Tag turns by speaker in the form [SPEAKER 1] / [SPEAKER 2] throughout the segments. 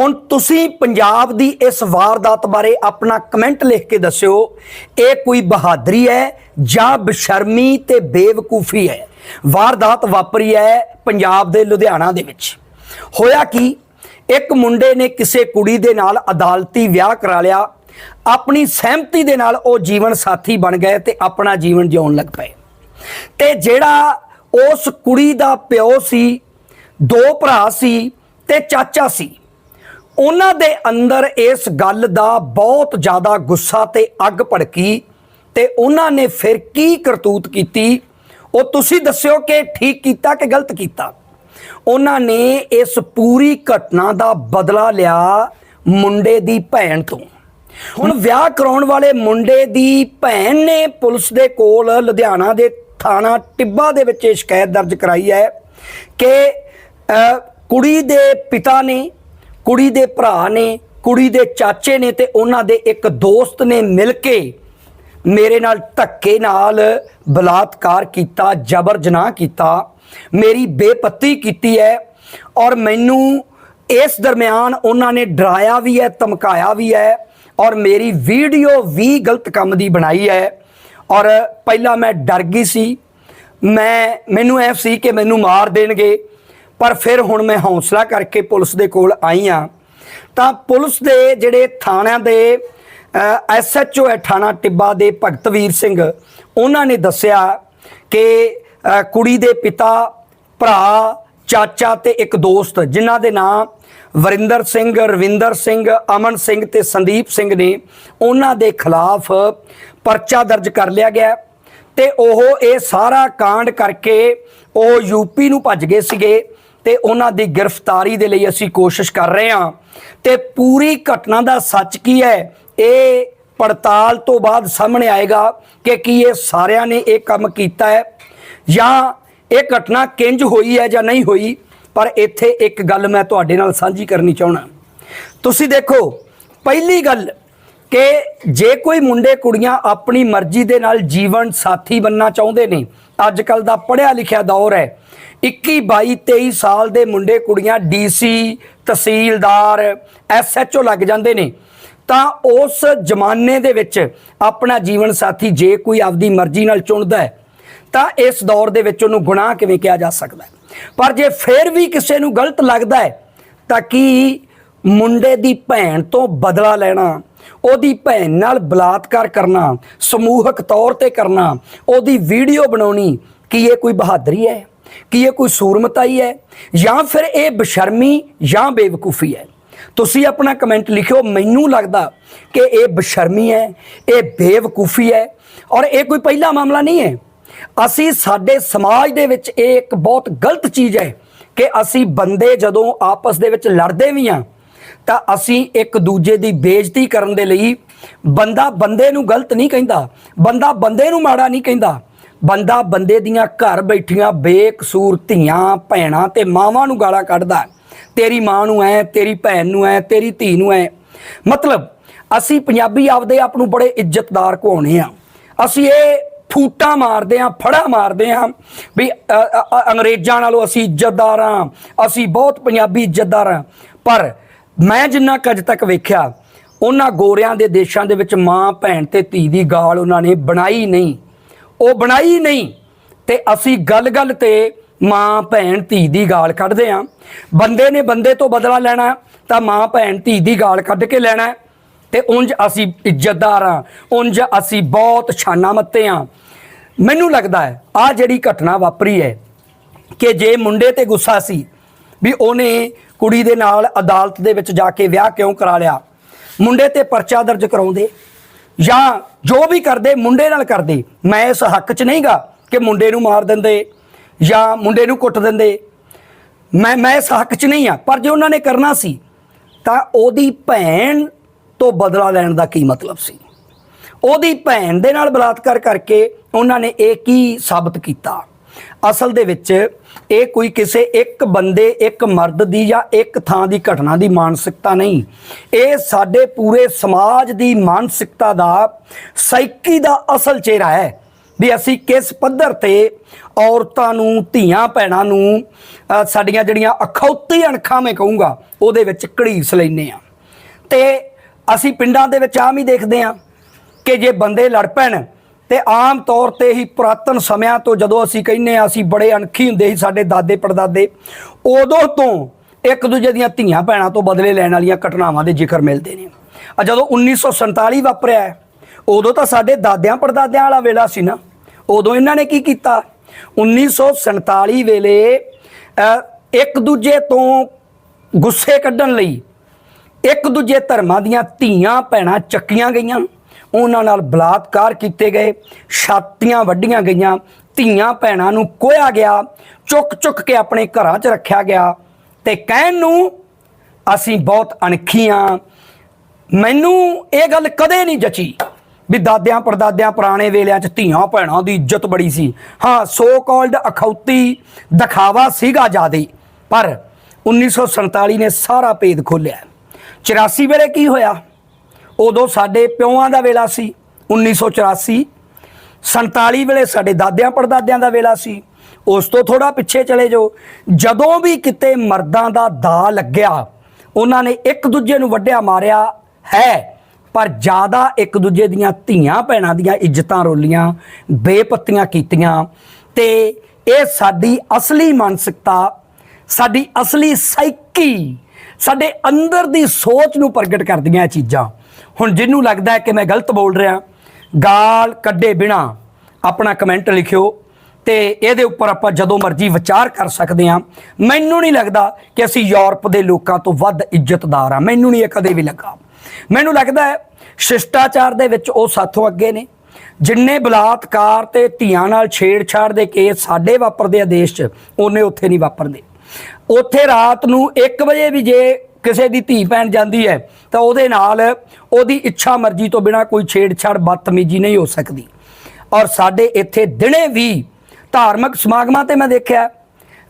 [SPEAKER 1] ਹੁਣ ਤੁਸੀਂ ਪੰਜਾਬ ਦੀ ਇਸ ਵਾਰਦਾਤ ਬਾਰੇ ਆਪਣਾ ਕਮੈਂਟ ਲਿਖ ਕੇ ਦੱਸਿਓ। ਇਹ ਕੋਈ ਬਹਾਦਰੀ ਹੈ ਜਾਂ ਬਸ਼ਰਮੀ ਤੇ ਬੇਵਕੂਫੀ ਹੈ? ਵਾਰਦਾਤ ਵਾਪਰੀ ਹੈ ਪੰਜਾਬ ਦੇ ਲੁਧਿਆਣਾ ਦੇ ਵਿੱਚ। ਹੋਇਆ ਕੀ? ਇੱਕ ਮੁੰਡੇ ਨੇ ਕਿਸੇ ਕੁੜੀ ਦੇ ਨਾਲ ਅਦਾਲਤੀ ਵਿਆਹ ਕਰਾ ਲਿਆ। ਆਪਣੀ ਸਹਿਮਤੀ ਦੇ ਨਾਲ ਉਹ ਜੀਵਨ ਸਾਥੀ ਬਣ ਗਏ ਤੇ ਆਪਣਾ ਜੀਵਨ ਜਿਉਣ ਲੱਗ ਪਏ। ਤੇ ਜਿਹੜਾ ਉਸ ਕੁੜੀ ਦਾ ਪਿਓ ਸੀ, ਦੋ ਭਰਾ ਸੀ ਤੇ ਚਾਚਾ ਸੀ ਉਹਨਾਂ ਦੇ ਅੰਦਰ ਇਸ ਗੱਲ ਦਾ ਬਹੁਤ ਜ਼ਿਆਦਾ ਗੁੱਸਾ ਤੇ ਅੱਗ ਭੜਕੀ ਤੇ ਉਹਨਾਂ ਨੇ ਫਿਰ ਕੀ ਕਰਤੂਤ ਕੀਤੀ? ਉਹ ਤੁਸੀਂ ਦੱਸਿਓ ਕਿ ਠੀਕ ਕੀਤਾ ਕਿ ਗਲਤ ਕੀਤਾ? ਉਹਨਾਂ ਨੇ ਇਸ ਪੂਰੀ ਘਟਨਾ ਦਾ ਬਦਲਾ ਲਿਆ ਮੁੰਡੇ ਦੀ ਭੈਣ ਤੋਂ। ਹੁਣ ਵਿਆਹ ਕਰਾਉਣ ਵਾਲੇ ਮੁੰਡੇ ਦੀ ਭੈਣ ਨੇ ਪੁਲਿਸ ਦੇ ਕੋਲ ਲੁਧਿਆਣਾ ਦੇ ਥਾਣਾ ਟਿੱਬਾ ਦੇ ਵਿੱਚ ਇਹ ਸ਼ਿਕਾਇਤ ਦਰਜ ਕਰਾਈ ਹੈ ਕਿ ਕੁੜੀ ਦੇ ਪਿਤਾ ਨੇ ਕੁੜੀ ਦੇ ਭਰਾ ਨੇ, ਕੁੜੀ ਦੇ ਚਾਚੇ ਨੇ ਤੇ ਉਹਨਾਂ ਦੇ ਇੱਕ ਦੋਸਤ ਨੇ ਮਿਲ ਕੇ ਮੇਰੇ ਨਾਲ ਧੱਕੇ ਨਾਲ ਬਲਾਤਕਾਰ ਕੀਤਾ ਜਬਰ ਜਨਾਹ ਕੀਤਾ, ਮੇਰੀ ਬੇਪੱਤੀ ਕੀਤੀ ਹੈ ਔਰ ਮੈਨੂੰ ਇਸ ਦਰਮਿਆਨ ਉਹਨਾਂ ਨੇ ਡਰਾਇਆ ਵੀ ਹੈ, ਧਮਕਾਇਆ ਵੀ ਹੈ ਔਰ ਮੇਰੀ ਵੀਡੀਓ ਵੀ ਗਲਤ ਕੰਮ ਦੀ ਬਣਾਈ ਹੈ ਔਰ ਪਹਿਲਾਂ ਮੈਂ ਡਰ ਗਈ ਸੀ। ਮੈਂ, ਮੈਨੂੰ ਐ ਸੀ ਕਿ ਮੈਨੂੰ ਮਾਰ ਦੇਣਗੇ। ਪਰ ਫਿਰ ਹੁਣ ਮੈਂ ਹੌਸਲਾ ਕਰਕੇ ਪੁਲਿਸ ਦੇ ਕੋਲ ਆਈ ਆ ਤਾਂ ਪੁਲਿਸ ਦੇ ਜਿਹੜੇ ਥਾਣਿਆਂ ਦੇ ਐਸਐਚਓ ਹੈ ਥਾਣਾ ਟਿੱਬਾ ਦੇ ਭਗਤਵੀਰ ਸਿੰਘ, ਉਹਨਾਂ ਨੇ ਦੱਸਿਆ ਕਿ ਕੁੜੀ ਦੇ ਪਿਤਾ, ਭਰਾ, ਚਾਚਾ ਤੇ ਇੱਕ ਦੋਸਤ, ਜਿਨ੍ਹਾਂ ਦੇ ਨਾਂ ਵਰਿੰਦਰ ਸਿੰਘ, ਰਵਿੰਦਰ ਸਿੰਘ, ਅਮਨ ਸਿੰਘ ਤੇ ਸੰਦੀਪ ਸਿੰਘ ਨੇ, ਉਹਨਾਂ ਦੇ ਖਿਲਾਫ ਪਰਚਾ ਦਰਜ ਕਰ ਲਿਆ ਗਿਆ। ਤੇ ਉਹ ਇਹ ਸਾਰਾ ਕਾਂਡ ਕਰਕੇ ਉਹ ਯੂਪੀ ਨੂੰ ਭੱਜ ਗਏ ਸੀਗੇ। ਤੇ ਉਹਨਾਂ ਦੀ ਗ੍ਰਿਫਤਾਰੀ ਦੇ ਲਈ ਅਸੀਂ ਕੋਸ਼ਿਸ਼ ਕਰ ਰਹੇ ਹਾਂ। ਤੇ ਪੂਰੀ ਘਟਨਾ ਦਾ ਸੱਚ ਕੀ ਹੈ? ਇਹ ਪੜਤਾਲ ਤੋਂ ਬਾਅਦ ਸਾਹਮਣੇ ਆਏਗਾ ਕਿ ਕੀ ਇਹ ਸਾਰਿਆਂ ਨੇ ਇਹ ਕੰਮ ਕੀਤਾ ਹੈ ਜਾਂ ਇਹ ਘਟਨਾ ਕਿੰਜ ਹੋਈ ਹੈ ਜਾਂ ਨਹੀਂ ਹੋਈ, ਪਰ ਇੱਥੇ ਇੱਕ ਗੱਲ ਮੈਂ ਤੁਹਾਡੇ ਨਾਲ ਸਾਂਝੀ ਕਰਨੀ ਚਾਹਣਾ ਤੁਸੀਂ ਦੇਖੋ, ਪਹਿਲੀ ਗੱਲ ਕਿ ਜੇ ਕੋਈ ਮੁੰਡੇ ਕੁੜੀਆਂ ਆਪਣੀ ਮਰਜ਼ੀ ਦੇ ਨਾਲ ਜੀਵਨ ਸਾਥੀ ਬੰਨਣਾ ਚਾਹੁੰਦੇ ਨੇ ਅੱਜ ਕੱਲ ਦਾ ਪੜ੍ਹਿਆ ਲਿਖਿਆ ਦੌਰ ਹੈ। 21 22 23 ਸਾਲ ਦੇ ਮੁੰਡੇ ਕੁੜੀਆਂ ਡੀਸੀ, ਤਹਿਸੀਲਦਾਰ ਐਸਐਚਓ ਲੱਗ ਜਾਂਦੇ ਨੇ। ਤਾਂ ਉਸ ਜ਼ਮਾਨੇ ਦੇ ਵਿੱਚ ਆਪਣਾ ਜੀਵਨ ਸਾਥੀ ਜੇ ਕੋਈ ਆਪਦੀ ਮਰਜ਼ੀ ਨਾਲ ਚੁਣਦਾ ਹੈ, ਤਾਂ ਇਸ ਦੌਰ ਦੇ ਵਿੱਚ ਉਹਨੂੰ ਗੁਨਾਹ ਕਿਵੇਂ ਕਿਹਾ ਜਾ ਸਕਦਾ ਹੈ? ਪਰ ਜੇ ਫਿਰ ਵੀ ਕਿਸੇ ਨੂੰ ਗਲਤ ਲੱਗਦਾ ਹੈ, ਤਾਂ ਕੀ ਮੁੰਡੇ ਦੀ ਭੈਣ ਤੋਂ ਬਦਲਾ ਲੈਣਾ ਉਹਦੀ ਭੈਣ ਨਾਲ ਬਲਾਤਕਾਰ ਕਰਨਾ, ਸਮੂਹਕ ਤੌਰ ਤੇ ਕਰਨਾ, ਉਹਦੀ ਵੀਡੀਓ ਬਣਾਉਣੀ, ਕੀ ਇਹ ਕੋਈ ਬਹਾਦਰੀ ਹੈ? ਕੀ ਇਹ ਕੋਈ ਸੂਰਮਤਾਈ ਹੈ? ਜਾਂ ਫਿਰ ਇਹ ਬਸ਼ਰਮੀ ਜਾਂ ਬੇਵਕੂਫੀ ਹੈ? ਤੁਸੀਂ ਆਪਣਾ ਕਮੈਂਟ ਲਿਖਿਓ, ਮੈਨੂੰ ਲੱਗਦਾ ਕਿ ਇਹ ਬਸ਼ਰਮੀ ਹੈ, ਇਹ ਬੇਵਕੂਫੀ ਹੈ ਔਰ ਇਹ ਕੋਈ ਪਹਿਲਾ ਮਾਮਲਾ ਨਹੀਂ ਹੈ। ਅਸੀਂ ਸਾਡੇ ਸਮਾਜ ਦੇ ਵਿੱਚ ਇਹ ਇੱਕ ਬਹੁਤ ਗਲਤ ਚੀਜ਼ ਹੈ ਕਿ ਅਸੀਂ ਬੰਦੇ ਜਦੋਂ ਆਪਸ ਦੇ ਵਿੱਚ ਲੜਦੇ ਵੀ ਹਾਂ ਤਾਂ ਅਸੀਂ ਇੱਕ ਦੂਜੇ ਦੀ ਬੇਇੱਜ਼ਤੀ ਕਰਨ ਦੇ ਲਈ ਬੰਦਾ ਬੰਦੇ ਨੂੰ ਗਲਤ ਨਹੀਂ ਕਹਿੰਦਾ, ਬੰਦਾ ਬੰਦੇ ਨੂੰ ਮਾੜਾ ਨਹੀਂ ਕਹਿੰਦਾ। ਬੰਦਾ ਬੰਦੇ ਦੀਆਂ ਘਰ ਬੈਠੀਆਂ ਬੇਕਸੂਰ ਧੀਆਂ, ਭੈਣਾਂ ਤੇ ਮਾਵਾਂ ਨੂੰ ਗਾਲਾਂ ਕੱਢਦਾ। ਤੇਰੀ ਮਾਂ ਨੂੰ ਐ, ਤੇਰੀ ਭੈਣ ਨੂੰ ਐ, ਤੇਰੀ ਧੀ ਨੂੰ ਐ। ਮਤਲਬ ਅਸੀਂ ਪੰਜਾਬੀ ਆਪਦੇ ਆਪ ਨੂੰ ਬੜੇ ਇੱਜ਼ਤਦਾਰ ਕਹਾਉਣੇ ਆ। ਅਸੀਂ ਇਹ ਫੂਟਾਂ ਮਾਰਦੇ ਆ, ਫੜਾ ਮਾਰਦੇ ਆ ਵੀ ਅੰਗਰੇਜ਼ਾਂ ਨਾਲੋਂ ਅਸੀਂ ਇੱਜ਼ਤਦਾਰ ਆ। ਅਸੀਂ ਬਹੁਤ ਪੰਜਾਬੀ ਇੱਜ਼ਤਦਾਰ ਆ। ਪਰ ਮੈਂ ਜਿੰਨਾ ਕੁ ਅੱਜ ਤੱਕ ਵੇਖਿਆ, ਉਹਨਾਂ ਗੋਰਿਆਂ ਦੇ ਦੇਸ਼ਾਂ ਦੇ ਵਿੱਚ ਮਾਂ, ਭੈਣ ਤੇ ਧੀ ਦੀ ਗਾਲ ਉਹਨਾਂ ਨੇ ਬਣਾਈ ਨਹੀਂ। ਉਹ ਬਣਾਈ ਨਹੀਂ ਤੇ ਅਸੀਂ ਗੱਲ-ਗੱਲ ਤੇ ਮਾਂ, ਭੈਣ, ਧੀ ਦੀ ਗਾਲ ਕੱਢਦੇ ਆ ਬੰਦੇ ਨੇ ਬੰਦੇ ਤੋਂ ਬਦਲਾ ਲੈਣਾ, ਤਾਂ ਮਾਂ, ਭੈਣ, ਧੀ ਦੀ ਗਾਲ ਕੱਢ ਕੇ ਲੈਣਾ ਤੇ ਉਂਝ ਅਸੀਂ ਇੱਜ਼ਤਦਾਰ ਆ ਉਂਝ ਅਸੀਂ ਬਹੁਤ ਛਾਨਾ ਮੱਤੇ ਆ ਮੈਨੂੰ ਲੱਗਦਾ ਹੈ ਆ ਜਿਹੜੀ ਘਟਨਾ ਵਾਪਰੀ ਹੈ ਕਿ ਜੇ ਮੁੰਡੇ ਤੇ ਗੁੱਸਾ ਸੀ ਵੀ ਉਹਨੇ ਕੁੜੀ ਦੇ ਨਾਲ ਅਦਾਲਤ ਦੇ ਵਿੱਚ ਜਾ ਕੇ ਵਿਆਹ ਕਿਉਂ ਕਰਾ ਲਿਆ? ਮੁੰਡੇ ਤੇ ਪਰਚਾ ਦਰਜ ਕਰਾਉਂਦੇ ਜਾਂ ਜੋ ਵੀ ਕਰਦੇ, ਮੁੰਡੇ ਨਾਲ ਕਰਦੇ। ਮੈਂ ਇਸ ਹੱਕ 'ਚ ਨਹੀਂਗਾ ਕਿ ਮੁੰਡੇ ਨੂੰ ਮਾਰ ਦਿੰਦੇ ਜਾਂ ਮੁੰਡੇ ਨੂੰ ਕੁੱਟ ਦਿੰਦੇ। ਮੈਂ ਮੈਂ ਇਸ ਹੱਕ 'ਚ ਨਹੀਂ ਆ। ਪਰ ਜੇ ਉਹਨਾਂ ਨੇ ਕਰਨਾ ਸੀ, ਤਾਂ ਉਹਦੀ ਭੈਣ ਤੋਂ ਬਦਲਾ ਲੈਣ ਦਾ ਕੀ ਮਤਲਬ ਸੀ? ਉਹਦੀ ਭੈਣ ਦੇ ਨਾਲ ਬਲਾਤਕਾਰ ਕਰਕੇ ਉਹਨਾਂ ਨੇ ਇਹ ਕੀ ਸਾਬਤ ਕੀਤਾ? ਅਸਲ ਦੇ ਵਿੱਚ ਇਹ ਕੋਈ ਕਿਸੇ ਇੱਕ ਬੰਦੇ, ਇੱਕ ਮਰਦ ਦੀ ਜਾਂ ਇੱਕ ਥਾਂ ਦੀ ਘਟਨਾ ਦੀ ਮਾਨਸਿਕਤਾ ਨਹੀਂ। ਇਹ ਸਾਡੇ ਪੂਰੇ ਸਮਾਜ ਦੀ ਮਾਨਸਿਕਤਾ ਦਾ ਸਾਈਕੀ ਦਾ ਅਸਲ ਚਿਹਰਾ ਹੈ ਵੀ ਅਸੀਂ ਕਿਸ ਪੱਧਰ ਤੇ ਔਰਤਾਂ ਨੂੰ, ਧੀਆਂ ਭੈਣਾਂ ਨੂੰ ਸਾਡੀਆਂ ਜਿਹੜੀਆਂ ਅਖੌਤੀ ਅਣਖਾਂ ਮੈਂ ਕਹੂੰਗਾ, ਉਹਦੇ ਵਿੱਚ ਘੜੀਸ ਲੈਨੇ ਆ ਤੇ ਅਸੀਂ ਪਿੰਡਾਂ ਦੇ ਵਿੱਚ ਆਮ ਹੀ ਦੇਖਦੇ ਆ ਕਿ ਜੇ ਬੰਦੇ ਲੜ ਪੈਣ ਤੇ ਆਮ ਤੌਰ ਤੇ ਹੀ ਪੁਰਾਤਨ ਸਮਿਆਂ ਤੋਂ ਜਦੋਂ ਅਸੀਂ ਕਹਿੰਨੇ ਆ ਅਸੀਂ ਬੜੇ ਅਣਖੀ ਹੁੰਦੇ ਸੀ ਸਾਡੇ ਦਾਦੇ ਪੜਦਾਦੇ, ਉਦੋਂ ਤੋਂ ਇੱਕ ਦੂਜੇ ਦੀਆਂ ਧੀਆਂ ਭੈਣਾਂ ਤੋਂ ਬਦਲੇ ਲੈਣ ਵਾਲੀਆਂ ਘਟਨਾਵਾਂ ਦੇ ਜ਼ਿਕਰ ਮਿਲਦੇ ਨੇ। ਆ ਜਦੋਂ 1947 ਵਾਪਰਿਆ ਉਦੋਂ ਤਾਂ ਸਾਡੇ ਦਾਦਿਆਂ ਪੜਦਾਦਿਆਂ ਵਾਲਾ ਵੇਲਾ ਸੀ ਨਾ। ਉਦੋਂ ਇਹਨਾਂ ਨੇ ਕੀ ਕੀਤਾ? 1947 ਵੇਲੇ ਇੱਕ ਦੂਜੇ ਤੋਂ ਗੁੱਸੇ ਕੱਢਣ ਲਈ ਇੱਕ ਦੂਜੇ ਧਰਮਾਂ ਦੀਆਂ ਧੀਆਂ ਭੈਣਾਂ ਚੱਕੀਆਂ ਗਈਆਂ। ਉਹਨਾਂ ਨਾਲ ਬਲਾਤਕਾਰ ਕੀਤੇ ਗਏ। ਛਾਤੀਆਂ ਵੱਢੀਆਂ ਗਈਆਂ। ਧੀਆਂ ਭੈਣਾਂ ਨੂੰ ਕੋਇਆ ਗਿਆ। ਚੁੱਕ ਚੁੱਕ ਕੇ ਆਪਣੇ ਘਰਾਂ 'ਚ ਰੱਖਿਆ ਗਿਆ। ਤੇ ਕਹਿਣ ਨੂੰ ਅਸੀਂ ਬਹੁਤ ਅਣਖੀਆਂ ਮੈਨੂੰ ਇਹ ਗੱਲ ਕਦੇ ਨਹੀਂ ਜਚੀ ਵੀ ਦਾਦਿਆਂ ਪੜਦਾਦਿਆਂ ਪੁਰਾਣੇ ਵੇਲਿਆਂ 'ਚ ਧੀਆਂ ਭੈਣਾਂ ਦੀ ਇੱਜ਼ਤ ਬੜੀ ਸੀ। ਹਾਂ ਸੋ ਕਾਲਡ ਅਖੌਤੀ ਦਿਖਾਵਾ ਸੀਗਾ ਜਿਆਦੇ। ਪਰ 1947 ਨੇ ਸਾਰਾ ਭੇਦ ਖੋਲਿਆ 84 ਵੇਲੇ ਕੀ ਹੋਇਆ? ਉਦੋਂ ਸਾਡੇ ਪਿਓਆਂ ਦਾ ਵੇਲਾ ਸੀ 1984 47 ਵੇਲੇ ਸਾਡੇ ਦਾਦਿਆਂ ਪੜਦਾਦਿਆਂ ਦਾ ਵੇਲਾ ਸੀ। ਉਸ ਤੋਂ ਥੋੜਾ ਪਿੱਛੇ ਚਲੇ ਜਾਓ। ਜਦੋਂ ਵੀ ਕਿਤੇ ਮਰਦਾਂ ਦਾ ਦਾ ਲੱਗਿਆ, ਉਹਨਾਂ ਨੇ ਇੱਕ ਦੂਜੇ ਨੂੰ ਵੱਢਿਆ ਮਾਰਿਆ ਹੈ। ਪਰ ਜ਼ਿਆਦਾ ਇੱਕ ਦੂਜੇ ਦੀਆਂ ਧੀਆਂ ਭੈਣਾਂ ਦੀਆਂ ਇੱਜ਼ਤਾਂ ਰੋਲੀਆਂ, ਬੇਪੱਤੀਆਂ ਕੀਤੀਆਂ। ਤੇ ਇਹ ਸਾਡੀ ਅਸਲੀ ਮਾਨਸਿਕਤਾ, ਸਾਡੀ ਅਸਲੀ ਸਾਈਕੀ ਸਾਡੇ ਅੰਦਰ ਦੀ ਸੋਚ ਨੂੰ ਪ੍ਰਗਟ ਕਰਦੀਆਂ ਇਹ ਚੀਜ਼ਾਂ। ਹੁਣ ਜਿਹਨੂੰ ਲੱਗਦਾ ਹੈ ਕਿ ਮੈਂ ਗਲਤ ਬੋਲ ਰਿਹਾ, ਗਾਲ ਕੱਢੇ ਬਿਨਾ ਆਪਣਾ ਕਮੈਂਟ ਲਿਖਿਓ ਤੇ ਇਹਦੇ ਉੱਪਰ ਆਪਾਂ ਜਦੋਂ ਮਰਜ਼ੀ ਵਿਚਾਰ ਕਰ ਸਕਦੇ ਹਾਂ। ਮੈਨੂੰ ਨਹੀਂ ਲੱਗਦਾ ਕਿ ਅਸੀਂ ਯੂਰਪ ਦੇ ਲੋਕਾਂ ਤੋਂ ਵੱਧ ਇੱਜ਼ਤਦਾਰ ਆ ਮੈਨੂੰ ਨਹੀਂ ਇਹ ਕਦੇ ਵੀ ਲੱਗਾ। ਮੈਨੂੰ ਲੱਗਦਾ ਹੈ ਸ਼ਿਸ਼ਟਾਚਾਰ ਦੇ ਵਿੱਚ ਉਹ ਸਾਥੋਂ ਅੱਗੇ ਨੇ। ਜਿੰਨੇ ਬਲਾਤਕਾਰ ਤੇ ਧੀਆਂ ਨਾਲ ਛੇੜਛਾੜ ਦੇ ਕੇਸ ਸਾਡੇ ਵਾਪਰਦੇ ਆ ਦੇਸ਼ 'ਚ, ਉਹਨੇ ਉੱਥੇ ਨਹੀਂ ਵਾਪਰਦੇ। ਉੱਥੇ ਰਾਤ ਨੂੰ 1 ਵਜੇ ਵੀ ਜੇ ਕਿਸੇ ਦੀ ਧੀ ਭੈਣ ਜਾਂਦੀ ਹੈ, ਤਾਂ ਉਹਦੇ ਨਾਲ ਉਹਦੀ ਇੱਛਾ ਮਰਜ਼ੀ ਤੋਂ ਬਿਨਾ ਕੋਈ ਛੇੜਛਾੜ ਬਦਤਮੀਜ਼ੀ ਨਹੀਂ ਹੋ ਸਕਦੀ। ਔਰ ਸਾਡੇ ਇੱਥੇ ਦਿਨੇ ਵੀ ਧਾਰਮਿਕ ਸਮਾਗਮਾਂ ਤੇ ਮੈਂ ਦੇਖਿਆ,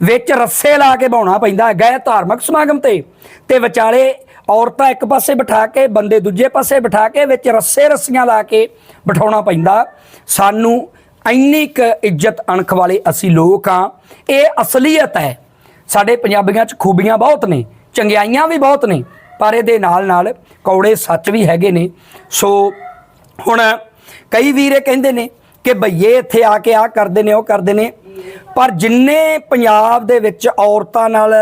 [SPEAKER 1] ਵਿੱਚ ਰੱਸੇ ਲਾ ਕੇ ਬਾਉਣਾ ਪੈਂਦਾ ਗਏ ਧਾਰਮਿਕ ਸਮਾਗਮ ਤੇ। ਤੇ ਵਿਚਾਲੇ ਔਰਤਾਂ ਇੱਕ ਪਾਸੇ ਬਿਠਾ ਕੇ, ਬੰਦੇ ਦੂਜੇ ਪਾਸੇ ਬਿਠਾ ਕੇ, ਵਿੱਚ ਰੱਸੇ ਰੱਸੀਆਂ ਲਾ ਕੇ ਬਿਠਾਉਣਾ ਪੈਂਦਾ। ਸਾਨੂੰ ਇੰਨੀ ਕੁ ਇੱਜ਼ਤ ਅਣਖ ਵਾਲੇ ਅਸੀਂ ਲੋਕ ਆ ਇਹ ਅਸਲੀਅਤ ਹੈ। ਸਾਡੇ ਪੰਜਾਬੀਆਂ 'ਚ ਖੂਬੀਆਂ ਬਹੁਤ ਨੇ। ਚੰਗਿਆਈਆਂ ਵੀ ਬਹੁਤ ਨੇ, ਪਰ ਇਹਦੇ ਨਾਲ ਨਾਲ ਕੌੜੇ ਸੱਚ ਵੀ ਹੈਗੇ ਨੇ। ਸੋ ਹੁਣ ਕਈ ਵੀਰੇ ਕਹਿੰਦੇ ਨੇ ਕਿ ਭਈਏ ਇੱਥੇ ਆ ਕੇ ਆ ਕਰਦੇ ਨੇ, ਉਹ ਕਰਦੇ ਨੇ। ਪਰ ਜਿੰਨੇ ਪੰਜਾਬ ਦੇ ਵਿੱਚ ਔਰਤਾਂ ਨਾਲ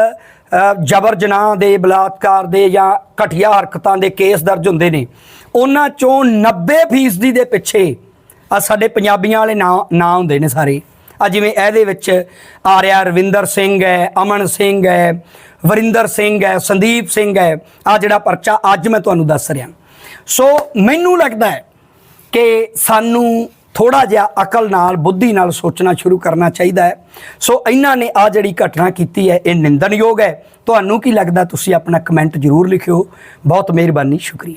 [SPEAKER 1] ਜਬਰ ਜਨਾਹ ਦੇ, ਬਲਾਤਕਾਰ ਦੇ ਜਾਂ ਘਟੀਆ ਹਰਕਤਾਂ ਦੇ ਕੇਸ ਦਰਜ ਹੁੰਦੇ ਨੇ, ਉਹਨਾਂ ਚੋਂ 90% ਦੇ ਪਿੱਛੇ ਆ ਸਾਡੇ ਪੰਜਾਬੀਆਂ ਵਾਲੇ ਨਾਂ ਨਾਂ ਹੁੰਦੇ ਨੇ ਸਾਰੇ। ਆ ਜਿਵੇਂ ਇਹਦੇ ਵਿੱਚ ਆ ਰਿਹਾ ਰਵਿੰਦਰ ਸਿੰਘ ਹੈ, ਅਮਨ ਸਿੰਘ ਹੈ ਵਰਿੰਦਰ ਸਿੰਘ ਹੈ, ਸੰਦੀਪ ਸਿੰਘ ਹੈ ਆ ਜਿਹੜਾ ਪਰਚਾ ਅੱਜ ਮੈਂ ਤੁਹਾਨੂੰ ਦੱਸ ਰਿਹਾ। ਸੋ ਮੈਨੂੰ ਲੱਗਦਾ ਹੈ ਕਿ ਸਾਨੂੰ ਥੋੜਾ ਜਿਹਾ ਅਕਲ ਨਾਲ, ਬੁੱਧੀ ਨਾਲ ਸੋਚਣਾ ਸ਼ੁਰੂ ਕਰਨਾ ਚਾਹੀਦਾ ਹੈ। ਸੋ ਇਹਨਾਂ ਨੇ ਆ ਜਿਹੜੀ ਘਟਨਾ ਕੀਤੀ ਹੈ, ਇਹ ਨਿੰਦਣਯੋਗ ਹੈ। ਤੁਹਾਨੂੰ ਕੀ ਲੱਗਦਾ, ਤੁਸੀਂ ਆਪਣਾ ਕਮੈਂਟ ਜ਼ਰੂਰ ਲਿਖਿਓ। ਬਹੁਤ ਮਿਹਰਬਾਨੀ, ਸ਼ੁਕਰੀਆ।